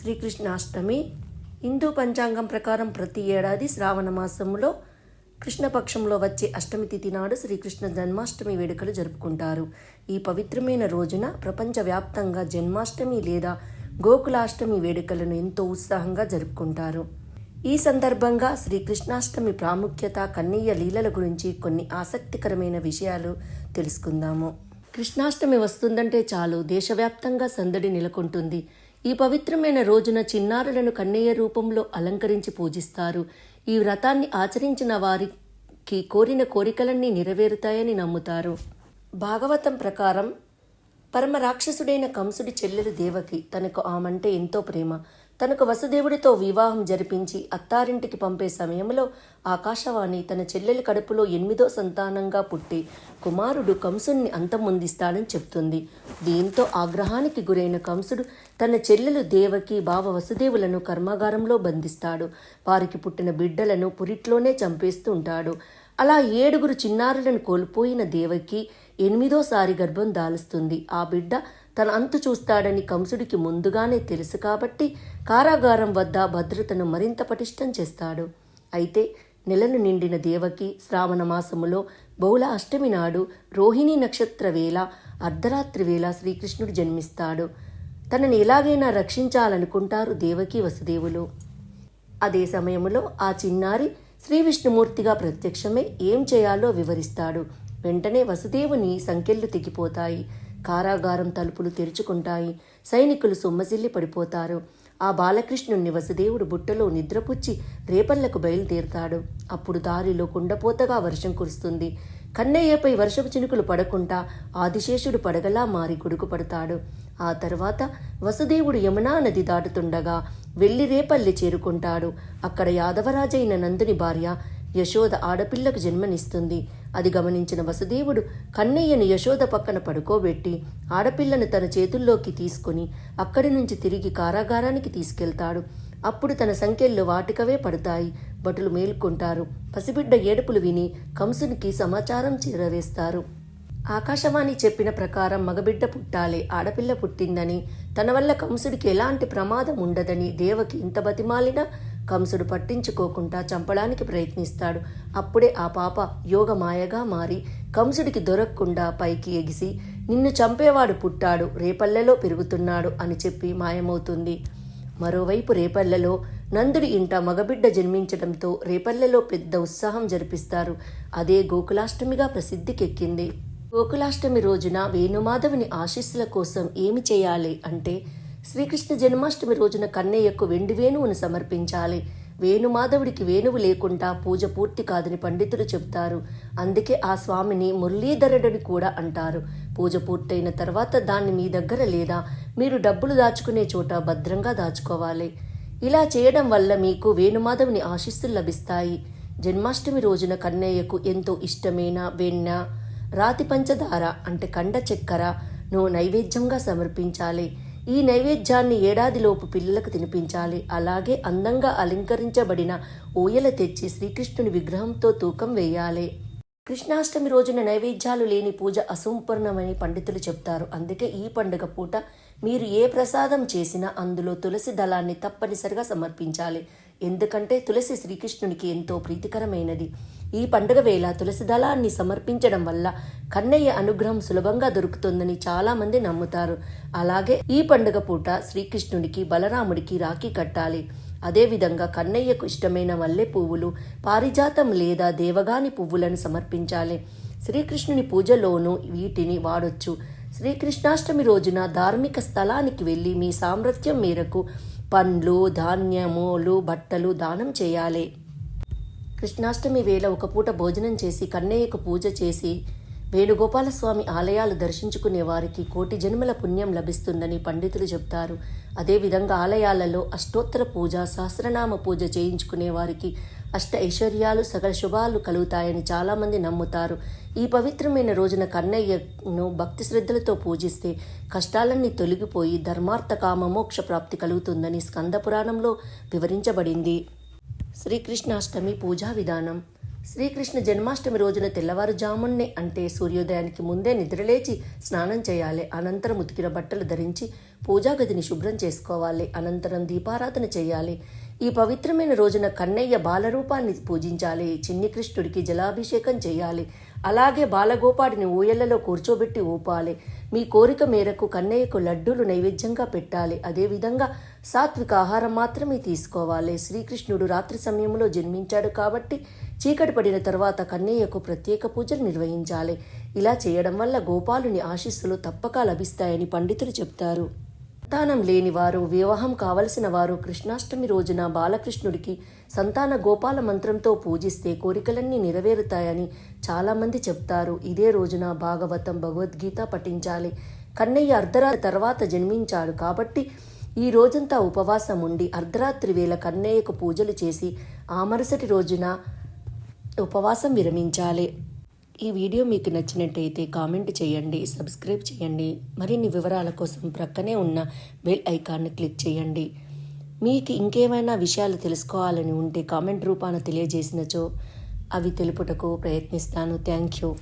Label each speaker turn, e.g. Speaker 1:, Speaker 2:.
Speaker 1: శ్రీకృష్ణాష్టమి. హిందూ పంచాంగం ప్రకారం ప్రతి ఏడాది శ్రావణ మాసంలో కృష్ణపక్షంలో వచ్చే అష్టమి తిథి నాడు శ్రీకృష్ణ జన్మాష్టమి వేడుకలు జరుపుకుంటారు. ఈ పవిత్రమైన రోజున ప్రపంచవ్యాప్తంగా జన్మాష్టమి లేదా గోకులాష్టమి వేడుకలను ఎంతో ఉత్సాహంగా జరుపుకుంటారు. ఈ సందర్భంగా శ్రీకృష్ణాష్టమి ప్రాముఖ్యత కన్నయ్య లీలల గురించి కొన్ని ఆసక్తికరమైన విషయాలు తెలుసుకుందాము. కృష్ణాష్టమి వస్తుందంటే చాలు. దేశవ్యాప్తంగా సందడి నెలకొంటుంది. ఈ పవిత్రమైన రోజున చిన్నారులను కన్నయ్య రూపంలో అలంకరించి పూజిస్తారు. ఈ వ్రతాన్ని ఆచరించిన వారికి కోరిన కోరికలన్నీ నెరవేరుతాయని నమ్ముతారు. భాగవతం ప్రకారం పరమ రాక్షసుడైన కంసుడి చెల్లెలు దేవకి తనకు ఆమంటే ఎంతో ప్రేమ. తనకు వసుదేవుడితో వివాహం జరిపించి అత్తారింటికి పంపే సమయంలో ఆకాశవాణి తన చెల్లెలి కడుపులో ఎనిమిదో సంతానంగా పుట్టి కుమారుడు కంసుణ్ణి అంతమొందిస్తాడని చెప్తుంది. దీంతో ఆగ్రహానికి గురైన కంసుడు తన చెల్లెలు దేవకి బావ వసుదేవులను కర్మాగారంలో బంధిస్తాడు. వారికి పుట్టిన బిడ్డలను పురిట్లోనే చంపేస్తూ ఉంటాడు అలా ఏడుగురు చిన్నారులను కోల్పోయిన దేవకి ఎనిమిదోసారి గర్భం దాలుస్తుంది. ఆ బిడ్డ తన అంతు చూస్తాడని కంసుడికి ముందుగానే తెలుసు కాబట్టి కారాగారం వద్ద భద్రతను మరింత పటిష్టం చేస్తాడు. అయితే నెలను నిండిన దేవకి శ్రావణ మాసములో బహుళ అష్టమి నాడు రోహిణి నక్షత్ర వేళ అర్ధరాత్రి వేళ శ్రీకృష్ణుడు జన్మిస్తాడు. తనని ఎలాగైనా రక్షించాలనుకుంటారు దేవకి వసుదేవులు. అదే సమయంలో ఆ చిన్నారి శ్రీ విష్ణుమూర్తిగా ప్రత్యక్షమై ఏం చేయాలో వివరిస్తాడు. వెంటనే వసుదేవుని సంకెళ్ళు తెగిపోతాయి. కారాగారం తలుపులు తెరుచుకుంటాయి. సైనికులు సొమ్మసిల్లి పడిపోతారు. ఆ బాలకృష్ణుణ్ణి వసుదేవుడు బుట్టలో నిద్రపుచ్చి రేపల్లకు బయలుదేరుతాడు. అప్పుడు దారిలో కుండపోతగా వర్షం కురుస్తుంది. కన్నయ్యపై వర్షపు చినుకులు పడకుండా ఆదిశేషుడు పడగలా మారి గుడుకుపడతాడు ఆ తర్వాత వసుదేవుడు యమునా నది దాటుతుండగా వెళ్ళి రేపల్లి చేరుకుంటాడు. అక్కడ యాదవరాజైన నందుని భార్య యశోద ఆడపిల్లకు జన్మనిస్తుంది. అది గమనించిన వసుదేవుడు కన్నయ్యను యశోద పక్కన పడుకోబెట్టి ఆడపిల్లను తన చేతుల్లోకి తీసుకుని అక్కడి నుంచి తిరిగి కారాగారానికి తీసుకెళ్తాడు. అప్పుడు తన సంఖ్యల్లో వాటికవే పడతాయి. భటులు మేల్కొంటారు. పసిబిడ్డ ఏడుపులు విని కంసునికి సమాచారం చేరవేస్తారు. ఆకాశవాణి చెప్పిన ప్రకారం మగబిడ్డ పుట్టాలి ఆడపిల్ల పుట్టిందని. తన వల్ల కంసుడికి ఎలాంటి ప్రమాదం ఉండదని దేవకి ఇంత బతిమాలినా? కంసుడు పట్టించుకోకుండా చంపడానికి ప్రయత్నిస్తాడు. అప్పుడే ఆ పాప యోగమాయగా మారి కంసుడికి దొరకకుండా పైకి ఎగిసి నిన్ను చంపేవాడు పుట్టాడు రేపల్లెలో పెరుగుతున్నాడు అని చెప్పి మాయమవుతుంది. మరోవైపు రేపల్లెలో నందుడి ఇంట మగబిడ్డ జన్మించడంతో రేపల్లెలో పెద్ద ఉత్సాహం జరిపిస్తారు. అదే గోకులాష్టమిగా ప్రసిద్ధికెక్కింది. గోకులాష్టమి రోజున వేణుమాధవుని ఆశీస్సుల కోసం ఏమి చేయాలి అంటే శ్రీకృష్ణ జన్మాష్టమి రోజున కన్నయ్యకు వెండి వేణువును సమర్పించాలి. వేణుమాధవుడికి వేణువు లేకుండా పూజ పూర్తి కాదని పండితులు చెబుతారు. అందుకే ఆ స్వామిని మురళీధరుడని కూడా అంటారు. పూజ పూర్తయిన తర్వాత దాన్ని మీ దగ్గర లేదా మీరు డబ్బులు దాచుకునే చోట భద్రంగా దాచుకోవాలి. ఇలా చేయడం వల్ల మీకు వేణుమాధవుని ఆశీస్సులు లభిస్తాయి. జన్మాష్టమి రోజున కన్నయ్యకు ఎంతో ఇష్టమైన వెన్న రాతి పంచదార అంటే కండ చక్కెరను నైవేద్యంగా సమర్పించాలి. ఈ నైవేద్యాన్ని ఏడాదిలోపు పిల్లలకు తినిపించాలి. అలాగే అందంగా అలంకరించబడిన ఊయల తెచ్చి శ్రీకృష్ణుని విగ్రహంతో తూకం వేయాలి. కృష్ణాష్టమి రోజున నైవేద్యాలు లేని పూజ అసంపూర్ణమని పండితులు చెప్తారు. అందుకే ఈ పండుగ పూట మీరు ఏ ప్రసాదం చేసినా అందులో తులసి దళాన్ని తప్పనిసరిగా సమర్పించాలి. ఎందుకంటే తులసి శ్రీకృష్ణునికి ఎంతో ప్రీతికరమైనది. ఈ పండుగ వేళ తులసి దళాన్ని సమర్పించడం వల్ల కన్నయ్య అనుగ్రహం సులభంగా దొరుకుతుందని చాలామంది నమ్ముతారు. అలాగే ఈ పండుగ పూట శ్రీకృష్ణుడికి బలరాముడికి రాఖీ కట్టాలి. అదేవిధంగా కన్నయ్యకు ఇష్టమైన మల్లె పువ్వులు పారిజాతం లేదా దేవగాని పువ్వులను సమర్పించాలి. శ్రీకృష్ణుని పూజలోనూ వీటిని వాడొచ్చు. శ్రీకృష్ణాష్టమి రోజున ధార్మిక స్థలానికి వెళ్ళి మీ సామర్థ్యం మేరకు పండ్లు ధాన్యములు బట్టలు దానం చేయాలి. కృష్ణాష్టమి వేళ ఒక పూట భోజనం చేసి కన్నయ్యకు పూజ చేసి వేణుగోపాలస్వామి ఆలయాలు దర్శించుకునే వారికి కోటి జన్మల పుణ్యం లభిస్తుందని పండితులు చెబుతారు. అదేవిధంగా ఆలయాలలో అష్టోత్తర పూజ సహస్రనామ పూజ చేయించుకునే వారికి అష్ట ఐశ్వర్యాలు సకల శుభాలు కలుగుతాయని చాలామంది నమ్ముతారు. ఈ పవిత్రమైన రోజున కన్నయ్యను భక్తి శ్రద్ధలతో పూజిస్తే కష్టాలన్నీ తొలగిపోయి ధర్మార్థ కామ మోక్ష ప్రాప్తి కలుగుతుందని స్కంద పురాణంలో వివరించబడింది. శ్రీకృష్ణాష్టమి పూజా విధానం. శ్రీకృష్ణ జన్మాష్టమి రోజున తెల్లవారుజామున్నే అంటే సూర్యోదయానికి ముందే నిద్రలేచి స్నానం చేయాలి. అనంతరం ఉతికిన బట్టలు ధరించి పూజా గదిని శుభ్రం చేసుకోవాలి. అనంతరం దీపారాధన చేయాలి. ఈ పవిత్రమైన రోజున కన్నయ్య బాలరూపాన్ని పూజించాలి. చిన్ని కృష్ణుడికి జలాభిషేకం చేయాలి. అలాగే బాలగోపాడిని ఊయలలో కూర్చోబెట్టి ఊపాలి. మీ కోరిక మేరకు కన్నయ్యకు లడ్డూలు నైవేద్యంగా పెట్టాలి. అదేవిధంగా సాత్విక ఆహారం మాత్రమే తీసుకోవాలి. శ్రీకృష్ణుడు రాత్రి సమయంలో జన్మించాడు కాబట్టి చీకటి పడిన తర్వాత కన్నయ్యకు ప్రత్యేక పూజలు నిర్వహించాలి. ఇలా చేయడం వల్ల గోపాలుని ఆశీస్సులు తప్పక లభిస్తాయని పండితులు చెప్తారు. సంతానం లేనివారు వివాహం కావలసిన వారు కృష్ణాష్టమి రోజున బాలకృష్ణుడికి సంతాన గోపాల మంత్రంతో పూజిస్తే కోరికలన్నీ నెరవేరుతాయని చాలామంది చెప్తారు ఇదే రోజున భాగవతం భగవద్గీత పఠించాలి. కన్నయ్య అర్ధరాత్రి తర్వాత జన్మించాడు కాబట్టి ఈ రోజంతా ఉపవాసం ఉండి అర్ధరాత్రి వేళ కన్నయ్యకు పూజలు చేసి ఆ మరుసటి రోజున ఉపవాసం విరమించాలి. ఈ వీడియో మీకు నచ్చినట్టయితే కామెంట్ చేయండి సబ్స్క్రైబ్ చేయండి. మరిన్ని వివరాల కోసం ప్రక్కనే ఉన్న బెల్ ఐకాన్ని క్లిక్ చేయండి. మీకు ఇంకేమైనా విషయాలు తెలుసుకోవాలని ఉంటే కామెంట్ రూపాన తెలియజేసినచో అవి తెలుపుటకు ప్రయత్నిస్తాను. Thank you.